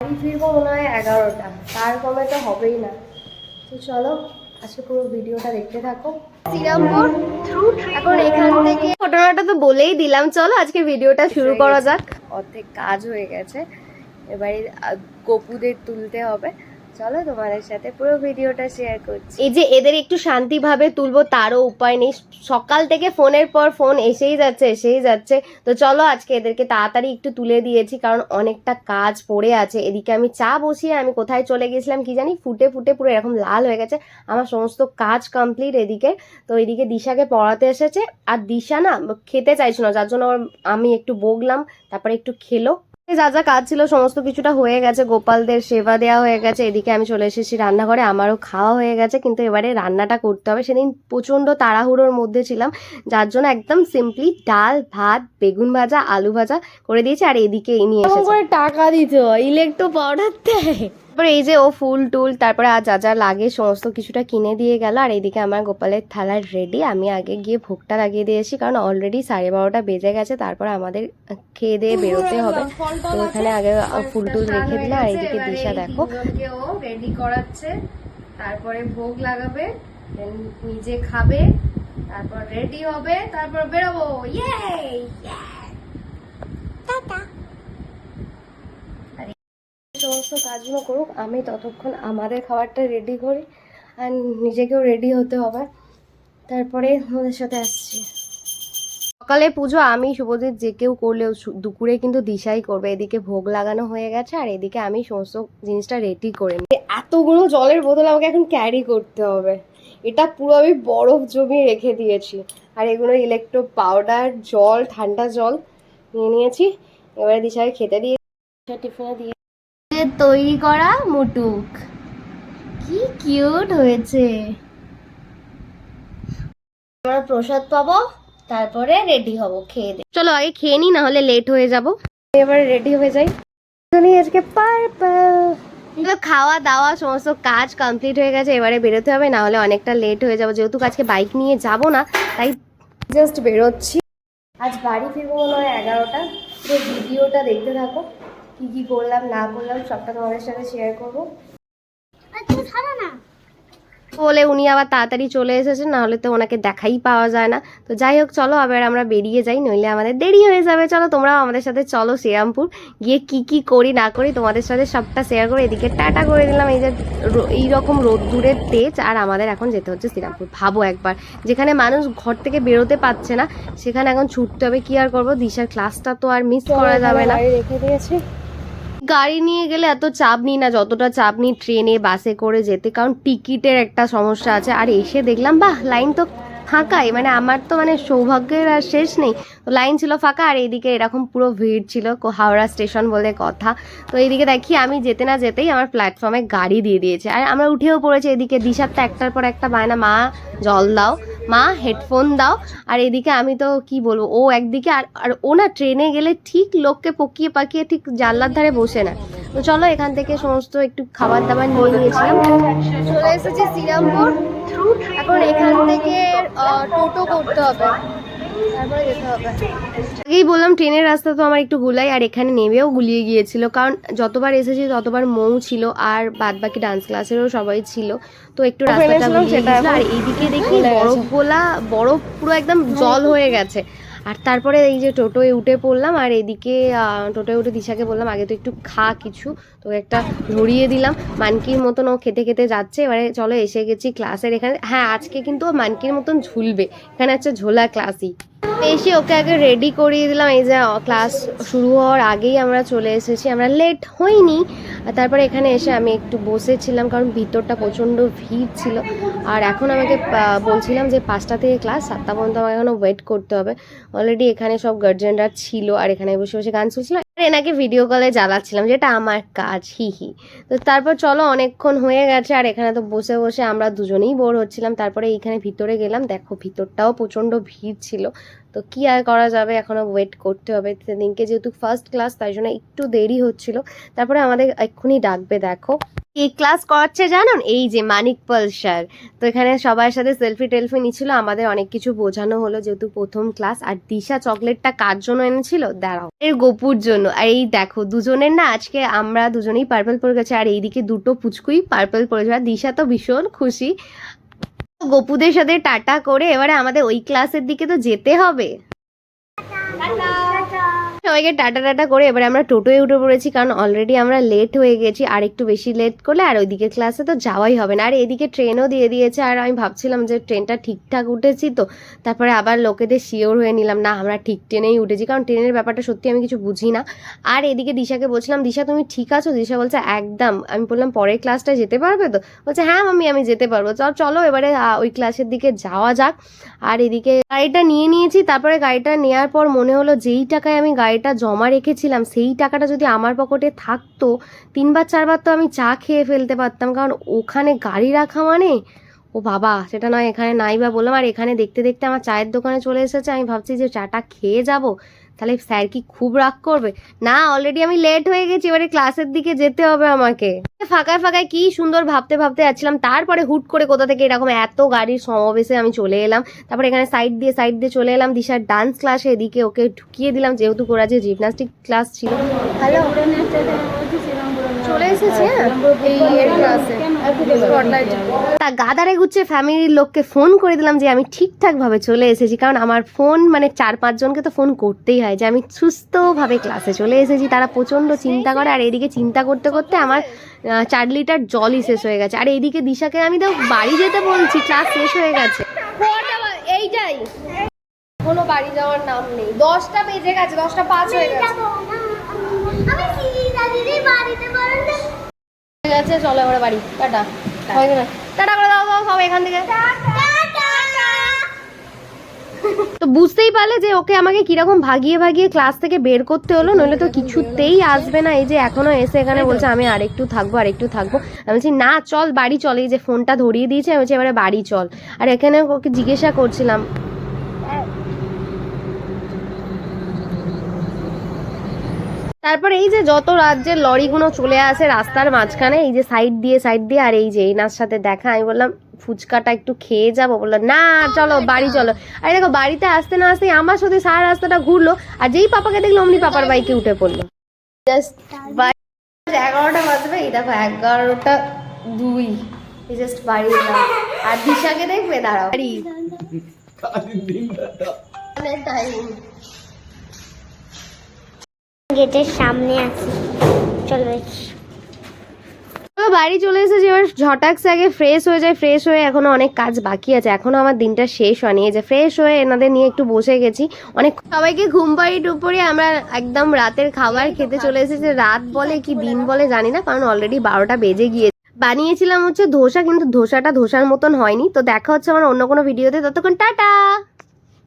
বাড়ি ফিরবো মনে হয় এগারোটা। তার কমে তো হবেই না। তো চলো আজকে পুরো ভিডিওটা দেখতে থাকো। শ্রীরামপুর এখন এখান থেকে ঘটনাটা তো বলেই দিলাম। চলো আজকে ভিডিওটা শুরু করা যাক। অর্ধেক কাজ হয়ে গেছে। এবারে গোপুদের গপুদের তুলতে হবে। চলো তোমাদের সাথে পুরো ভিডিওটা শেয়ার করছি। এই যে এদের একটু শান্তিভাবে তুলবো, তারও উপায় নেই। সকাল থেকে ফোনের পর ফোন এসেই যাচ্ছে এসেই যাচ্ছে। তো চলো আজকে এদেরকে তাড়াতাড়ি একটু তুলে দিয়েছি, কারণ অনেকটা কাজ পড়ে আছে। এদিকে আমি চা বসিয়ে আমি কোথায় চলে গেছিলাম কি জানি, ফুটে ফুটে পুরো এরকম লাল হয়ে গেছে। আমার সমস্ত কাজ কমপ্লিট এদিকে। তো এদিকে দিশাকে পড়াতে এসেছে। আর দিশা না খেতে চাইছিল না, যার জন্য আমি একটু বগলাম তারপরে একটু খেলো। যা যা কাজ ছিল সমস্ত কিছুটা হয়ে গেছে। গোপালদের সেবা দেওয়া হয়ে গেছে। এদিকে আমি চলে এসেছি রান্নাঘরে। আমারও খাওয়া হয়ে গেছে কিন্তু এবারে রান্নাটা করতে হবে। সেদিন প্রচণ্ড তাড়াহুড়োর মধ্যে ছিলাম যার জন্য একদম সিম্পলি ডাল ভাত বেগুন ভাজা আলু ভাজা করে দিয়েছি। আর এদিকে নিয়ে এসেছে। টাকা টাকা দিত ইলেকট্রো পাউডার দেয়। তারপরে এই যে ও ফুল টুল, তারপরে আর যা যা লাগে সমস্ত কিছুটা কিনে দিয়ে গেল। আর এইদিকে আমার গোপালের থালা রেডি আমি আগে গিয়ে ভোগটা লাগিয়ে দিয়েছি, কারণ অলরেডি সাড়ে বারোটা বেজে গেছে, তারপর আমাদের খেয়ে দিয়ে বেরোতে হবে। তো এখানে আগে ফুল টুল রেখে দিলে আর এইদিকে দিশা দেখো। রেডি করাচ্ছে, তারপরে ভোগ লাগাবে নিজে খাবে, তারপর রেডি হবে, তারপর বেরোবো। ইয়ে সমস্ত কাজগুলো করুক, আমি ততক্ষণ আমাদের খাবারটা রেডি করি আর নিজেকেও রেডি হতে হবে। তারপরে ওদের সাথে আসছি। সকালে পুজো আমি, শুভজিৎ যে কেউ করলেও দুপুরে কিন্তু দিশাই করবে। এদিকে ভোগ লাগানো হয়ে গেছে আর এদিকে আমি সমস্ত জিনিসটা রেডি করে নিই। এতগুলো জলের বোতল আমাকে এখন ক্যারি করতে হবে। এটা পুরো আমি বরফ জমিয়ে রেখে দিয়েছি। আর এগুলো ইলেকট্রো পাউডার জল, ঠান্ডা জল নিয়ে নিয়েছি। এবারে দিশাকে খেতে দিয়ে টিফিনে দিয়ে যে তৈরি করা মুটুক। কি কিউট হয়েছে। আমরা প্রসাদ পাবো, তারপরে রেডি হব, খেয়ে দে চলো আগে খেয়ে নি না হলে লেট হয়ে যাব। এবারে রেডি হয়ে যাই। জানি আজকে পার্পল খাওয়া দাওয়া সমস্ত কাজ কমপ্লিট হয়ে গেছে, এবারে বেরোতে হবে না হলে অনেকটা লেট হয়ে যাব। যেহেতু আজকে বাইক নিয়ে যাব না, তাই জাস্ট বেরোচ্ছি। আজ বাড়ি ফিরবো মনে হয় এগারোটা। ভিডিওটা দেখতে থাকো। কি কি করলাম না করলাম সবটা তোমাদের সাথে শেয়ার করব। বলে উনি আবার তাড়াতাড়ি চলে এসেছেন নাহলে তো ওনাকে দেখাই পাওয়া যায় না। তো যাই হোক চলো আবার আমরা বেরিয়ে যাই নইলে আমাদের দেরি হয়ে যাবে। চলো তোমরাও আমাদের সাথে চলো শ্রীরামপুর। গিয়ে কি কি করি না করি তোমাদের সাথে সবটা শেয়ার করে এদিকে টাটা করে দিলাম। এই যে এইরকম রোদ্দুরের তেজ আর আমাদের এখন যেতে হচ্ছে শ্রীরামপুর। ভাবো একবার। যেখানে মানুষ ঘর থেকে বেরোতে পারছে না সেখানে এখন ছুটতে হবে। কি আর করব? দিশার ক্লাসটা তো আর মিস করা যাবে না। রেখে দিয়েছি। গাড়ি নিয়ে গেলে এত চাপ নিই না, যতটা চাপ নিই ট্রেনে, বাসে করে যেতে, কারণ টিকিটের একটা সমস্যা আছে। আর এসে দেখলাম, বাহ, লাইন তো ফাঁকাই মানে আমার তো মানে সৌভাগ্যের আর শেষ নেই। তো লাইন ছিল ফাঁকা, আর এইদিকে এরকম পুরো ভিড় ছিল হাওড়া স্টেশন বলে কথা। তো এইদিকে দেখি আমি যেতে না যেতেই আমার প্ল্যাটফর্মে গাড়ি দিয়ে দিয়েছে। আর আমরা উঠেও পড়েছি এদিকে, দিশার তো একটার পর একটা বায়না, মা, জল দাও। মা হেডফোন দাও। আর এদিকে আমি তো কি বলব, ও একদিকে আর আর ও না ট্রেনে গেলে ঠিক লোককে পকিয়ে পাকিয়ে ঠিক জানলার ধারে বসে না। তো চলো এখান থেকে সমস্ত একটু খাবার দাবার নিয়ে নিয়েছিলাম। চলে এসেছি শ্রীরামপুর। এখন এখান থেকে টোটো করতে হবে। আগেই বললাম ট্রেনের রাস্তা তো আমার একটু গুলাই আর এখানে নেমেও গুলিয়ে গিয়েছিল। কারণ যতবার এসেছি ততবার মৌ ছিল আর বাদ বাকি ডান্স ক্লাসেরও সবাই ছিল। তো একটু রাস্তাটা আর এইদিকে দেখি বরফ গোলা বরফ পুরো একদম জল হয়ে গেছে। আর তারপরে এই যে টোটোয় উঠে পড়লাম, আর এদিকে টোটোয় উঠে দিশাকে বললাম, আগে তো একটু খা কিছু। তো একটা ধরিয়ে দিলাম। মানকির মতন ও খেতে খেতে যাচ্ছে। এবারে চলো এসে গেছি ক্লাসের এখানে। হ্যাঁ আজকে কিন্তু ও মানকির মতন ঝুলবে। এখানে হচ্ছে ঝোলা ক্লাসই এসে ওকে আগে রেডি করিয়ে দিলাম। এই যে ক্লাস শুরু হওয়ার আগেই আমরা চলে এসেছি। আমরা লেট হইনি। তারপরে এখানে এসে আমি একটু বসেছিলাম, কারণ ভিতরটা প্রচণ্ড ভিড় ছিল। আর এখন আমাকে বলছিলাম যে পাঁচটা থেকে ক্লাস সাতটা পর্যন্ত আমাকে এখনও ওয়েট করতে হবে। অলরেডি এখানে সব গার্জেনরা ছিল, আর এখানে বসে বসে গান শুনছিল আর এনাকে ভিডিও কলে জ্বালাচ্ছিলাম যেটা আমার কাজ, হি হি। তো তারপর চলো অনেকক্ষণ হয়ে গেছে আর এখানে তো বসে বসে আমরা দুজনেই বোর হচ্ছিলাম। তারপরে এইখানে ভিতরে গেলাম। দেখো ভিতরটাও প্রচণ্ড ভিড় ছিল। তো কি আর করা যাবে? এখনও ওয়েট করতে হবে। সেদিনকে যেহেতু ফার্স্ট ক্লাস তাই জন্য একটু দেরি হচ্ছিল। তারপরে আমাদের এক্ষুনি ডাকবে, দেখো। এই ক্লাস করাচ্ছে জানুন? এই যে মানিক পাল স্যার তো এখানে সবার সাথে সেলফি টেলফি নিচ্ছিল। আমাদের অনেক কিছু বোঝানো হলো যেহেতু প্রথম ক্লাস আর দিশা চকলেটটা কার জন্য এনেছিল? দাঁড়াও। এর গোপুর জন্য। আর এই দেখো, দুজনের না আজকে আমরা দুজনেই পার্পল পরে গেছে। আর এইদিকে দুটো পুচকুই পার্পল পরেছে আর দিশা তো ভীষণ খুশি। গপুদের সাথে টাটা করে এবারে আমাদের ওই ক্লাসের দিকে তো যেতে হবে। সবাইকে টাটা টাটা করে এবারে আমরা টোটোয় উঠে পড়েছি, কারণ অলরেডি আমরা লেট হয়ে গেছি, আর একটু বেশি লেট করলে আর ওইদিকে ক্লাসে তো যাওয়াই হবে না। আর এদিকে ট্রেনও দিয়ে দিয়েছে, আর আমি ভাবছিলাম যে ট্রেনটা ঠিকঠাক উঠেছি তো, তারপরে আবার লোকেদের শিওর হয়ে নিলাম, না, আমরা ঠিক ট্রেনেই উঠেছি। কারণ ট্রেনের ব্যাপারটা সত্যি আমি কিছু বুঝি না। আর এদিকে দিশাকে বলছিলাম, দিশা, তুমি ঠিক আছো? দিশা বলছে, একদম। আমি বললাম, পরের ক্লাসটা যেতে পারবে তো? বলছে হ্যাঁ মামি আমি যেতে পারব। চল চলো এবারে ওই ক্লাসের দিকে যাওয়া যাক। আর এদিকে গাড়িটা নিয়ে নিয়েছি, তারপরে গাড়িটা নেওয়ার পর মনে হলো যেই টাকায় আমি গাড়িটা জমা রেখেছিলাম, সেই টাকাটা যদি আমার পকেটে থাকতো, তিনবার চারবার তো আমি চা খেয়ে ফেলতে পারতাম। কারণ ওখানে গাড়ি রাখা মানে ও বাবা, সেটা নয়, এখানে নাই বা বললাম। আর এখানে দেখতে দেখতে আমার চায়ের দোকানে চলে এসেছে। আমি ভাবছি যে চাটা খেয়ে যাব। তাহলে স্যার কি খুব রাগ করবে? না অলরেডি আমি লেট হয়ে গেছি। এবারে ক্লাসের দিকে যেতে হবে আমাকে। ফাঁকায় ফাঁকায় কি সুন্দর ভাবতে ভাবতে যাচ্ছিলাম। তারপরে হুট করে কোথা থেকে এরকম এত গাড়ির সমাবেশে আমি চলে এলাম। তারপরে এখানে সাইড দিয়ে সাইড দিয়ে চলে এলাম। দিশার ডান্স ক্লাসে এদিকে ওকে ঢুকিয়ে দিলাম। যেহেতু ওরা যে জিমনাস্টিক ক্লাস ছিল। হ্যালো চলে এসেছে? এই গাদারে গুচ্ছে ফ্যামিলির লোককে ফোন করে দিলাম যে আমি ঠিকঠাকভাবে চলে এসেছি। কারণ আমার ফোন মানে চার পাঁচজনকে তো ফোন করতেই হয় যে আমি সুস্থভাবে ক্লাসে চলে এসেছি। তারা প্রচণ্ড চিন্তা করে আর এদিকে চিন্তা করতে করতে আমার চার লিটার জলই শেষ হয়ে গেছে। আর এইদিকে দিশাকে আমি তো বাড়ি যেতে বলছি ক্লাস শেষ হয়ে গেছে। এইটাই। কোনো বাড়ি যাওয়ার নাম নেই। দশটা বেজে গেছে দশটা পাঁচ হয়ে গেছে। হয়ে গেছে চলো এবার বাড়ি। টাটা। হয়ে গেল। টাটা করে দাও সব এখান থেকে। তো বুঝতেই পারলে যে ওকে আমাকে কীরকম ভাগিয়ে ভাগিয়ে ক্লাস থেকে বের করতে হলো, নইলে তো কিছুতেই আসবে না। এই যে এখনও এসে এখানে বলছে, আমি আরেকটু থাকব আরেকটু থাকব। আমি বলছি, না, চল, বাড়ি চল। এই যে ফোনটা ধরিয়ে দিয়েছে, আমি বলছি, এবারে বাড়ি চল। আর এখানে ওকে জিজ্ঞাসা করছিলাম তারপর এই যে যত রাজ্যের লরিগুলো চলে আসে রাস্তার মাঝখানে এই যে সাইড দিয়ে সাইড দিয়ে আর এই যে এনার সাথে দেখা আমি বললাম ফুচকাটা একটু খেয়ে যাব। বলল না চলো বাড়ি চলো। আর দেখো বাড়িতে আসতে না আসতে আমার সাথে সারা রাস্তাটা ঘুরলো আর যেই পাপাকে দেখল অমনি পাপার বাইকে উঠে পড়ল। জাস্ট এগারোটা বাজবে এই দেখো এগারোটা দুই। জাস্ট বাড়ি এলাম। আর দিশাকে দেখবে? দাঁড়াও। বাড়ি টাইম গেটের সামনে আছি। চলো বাড়ি চলে এসেছি। এবার ঝটাক্স আগে ফ্রেশ হয়ে যায় ফ্রেশ হয়ে এখনও অনেক কাজ বাকি আছে। এখনও আমার দিনটা শেষ হয়নি। এই যে ফ্রেশ হয়ে এনাদের নিয়ে একটু বসে গেছি। অনেক সবাইকে ঘুম পাড়ি টুপড়ে আমরা একদম রাতের খাবার খেতে চলে এসেছি। রাত বলে কি দিন বলে জানি না, কারণ অলরেডি বারোটা বেজে গিয়ে বানিয়েছিলাম হচ্ছে ধোসা, কিন্তু ধোসাটা ধোসার মতন হয়নি। তো দেখা হচ্ছে আমার অন্য কোনো ভিডিওতে ততক্ষণ টাটা!